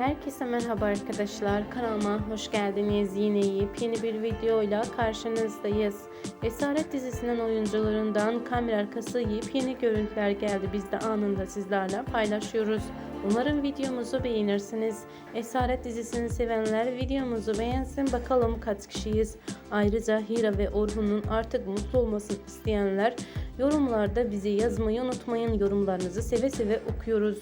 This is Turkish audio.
Herkese merhaba arkadaşlar. Kanalıma hoş geldiniz. Yine yepyeni bir videoyla karşınızdayız. Esaret dizisinden oyuncularından kamera arkası yepyeni görüntüler geldi. Biz de anında sizlerle paylaşıyoruz. Umarım videomuzu beğenirsiniz. Esaret dizisini sevenler videomuzu beğensin. Bakalım kaç kişiyiz. Ayrıca Hira ve Orhun'un artık mutlu olmasını isteyenler yorumlarda bizi yazmayı unutmayın. Yorumlarınızı seve seve okuyoruz.